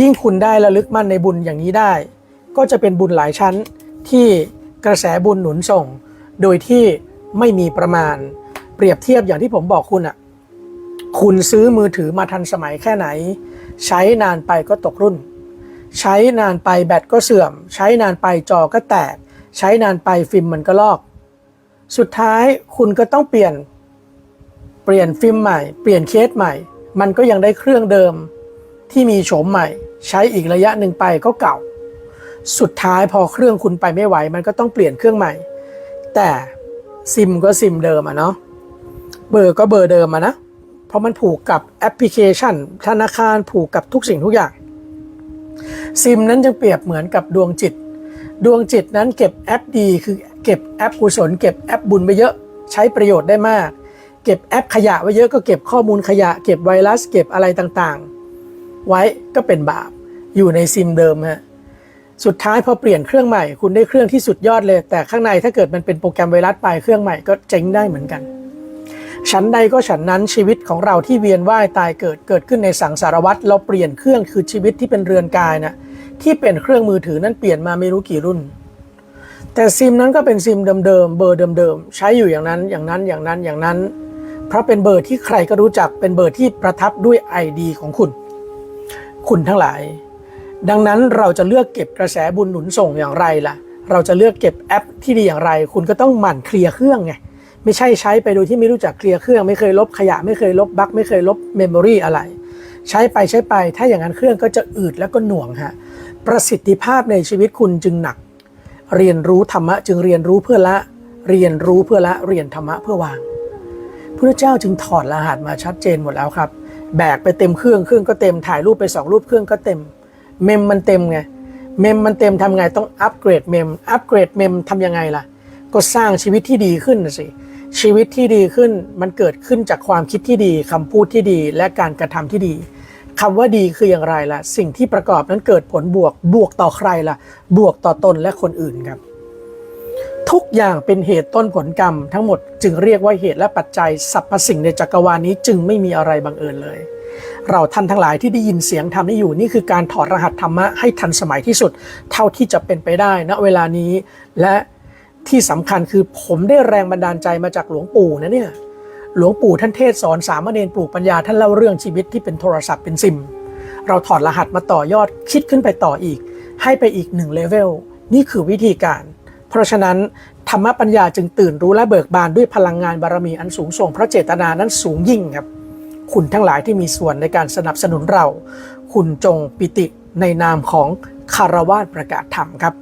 ยิ่งคุณได้ระลึกมั่นในบุญอย่างนี้ได้ ก็จะเป็นบุญหลายชั้นที่กระแสบุญหนุนส่ง โดยที่ไม่มีประมาณ เปรียบเทียบอย่างที่ผมบอกคุณอะคุณซื้อมือถือมาทันสมัยแค่ไหน ใช้นานไปก็ตกรุ่น ใช้นานไปแบตก็เสื่อม ใช้นานไปจอก็แตก ใช้นานไปฟิล์มมันก็ลอก สุดท้ายคุณก็ต้องเปลี่ยน เปลี่ยนฟิล์มใหม่ เปลี่ยนเคสใหม่ มันก็ยังได้เครื่องเดิมที่มีโฉมใหม่ ใช้อีกระยะหนึ่งไปก็เก่า สุดท้ายพอเครื่องคุณไปไม่ไหว มันก็ต้องเปลี่ยนเครื่องใหม่ แต่ซิมก็ซิมเดิมอะเนาะเบอร์ก็เบอร์เดิมอะนะเพราะมันผูกกับแอปพลิเคชัน ธนาคารผูกกับทุกสิ่งทุกอย่าง ซิมนั้นจึงเปรียบเหมือนกับดวงจิต ดวงจิตนั้นเก็บแอปดีคือเก็บแอปกุศลเก็บแอปบุญไปเยอะใช้ประโยชน์ได้มาก เก็บแอปขยะไว้เยอะก็เก็บข้อมูลขยะ เก็บไวรัสเก็บอะไรต่างๆ ไว้ก็เป็นบาป อยู่ในซิมเดิมฮะสุดท้ายพอเปลี่ยนเครื่องใหม่ คุณได้เครื่องที่สุดยอดเลย แต่ข้างในถ้าเกิดมันเป็นโปรแกรมไวรัสไปเครื่องใหม่ก็เจ๊งได้เหมือนกันฉันใดก็ฉันนั้นชีวิตของเราที่เวียนว่ายตายเกิดเกิดขึ้นในสังสารวัฏเราเปลี่ยนเครื่องคือชีวิตที่เป็นเรือนกายนะที่เป็นเครื่องมือถือนั้นเปลี่ยนมาไม่รู้กี่รุ่น แต่ซิมนั้นก็เป็นซิมเดิมๆเบอร์เดิมๆใช้อยู่อย่างนั้นอย่างนั้นอย่างนั้นอย่างนั้น เพราะเป็นเบอร์ที่ใครก็รู้จักเป็นเบอร์ที่ประทับด้วย ID ของคุณ คุณทั้งหลาย ดังนั้นเราจะเลือกเก็บกระแสบุญหนุนส่งอย่างไรล่ะ เราจะเลือกเก็บแอปที่ดีอย่างไร คุณก็ต้องหมั่นเคลียร์เครื่องไงไม่ใช่ใช้ไปโดยที่ไม่รู้จักเคลียร์เครื่อง ไม่เคยลบขยะไม่เคยลบบั๊กไม่เคยลบเมมโมรีอะไร ใช้ไปใช้ไป ถ้าอย่างนั้นเครื่องก็จะอืดแล้วก็หน่วงฮะประสิทธิภาพในชีวิตคุณจึงหนัก เรียนรู้ธรรมะจึงเรียนรู้เพื่อละ เรียนรู้เพื่อละเรียนธรรมะเพื่อวางพระเจ้าจึงถอดรหัสมาชัดเจนหมดแล้วครับ แบกไปเต็มเครื่องเครื่องก็เต็มถ่ายรูปไปสองรูปเครื่องก็เต็ม เมมมันเต็มไงเมมมันเต็มทำไงต้องอัปเกรดเมมอัปเกรดเมมทำยังไงล่ะ ก็สร้างชีวิตที่ดีขึ้นนะสิชีวิตที่ดีขึ้นมันเกิดขึ้นจากความคิดที่ดีคำพูดที่ดีและการกระทำที่ดีคำว่าดีคืออย่างไรล่ะ สิ่งที่ประกอบนั้นเกิดผลบวกบวกต่อใครล่ะ บวกต่อตนและคนอื่นครับ ทุกอย่างเป็นเหตุต้นผลกรรม ทั้งหมดจึงเรียกว่าเหตุและปัจจัยสรรพสิ่งในจักรวาลนี้จึงไม่มีอะไรบังเอิญเลย เราท่านทั้งหลายที่ได้ยินเสียงธรรมนี้อยู่นี่คือการถอดรหัสธรรมะให้ทันสมัยที่สุด เท่าที่จะเป็นไปได้ณเวลานี้ และที่สำคัญคือผมได้แรงบันดาลใจมาจากหลวงปู่นะเนี่ยหลวงปู่ท่านเทศสอนสามเณรปลูกปัญญาท่านเล่าเรื่องชีวิตที่เป็นโทรศัพท์เป็นซิม เราถอดรหัสมาต่อยอดคิดขึ้นไปต่ออีก ให้ไปอีกหนึ่งเลเวลนี่คือวิธีการ เพราะฉะนั้นธรรมปัญญาจึงตื่นรู้และเบิกบานด้วยพลังงานบารมีอันสูงส่งเพราะเจตนานั้นสูงยิ่งครับ คุณทั้งหลายที่มีส่วนในการสนับสนุนเรา คุณจงปิติในนามของคารวาสประกาศธรรมครับ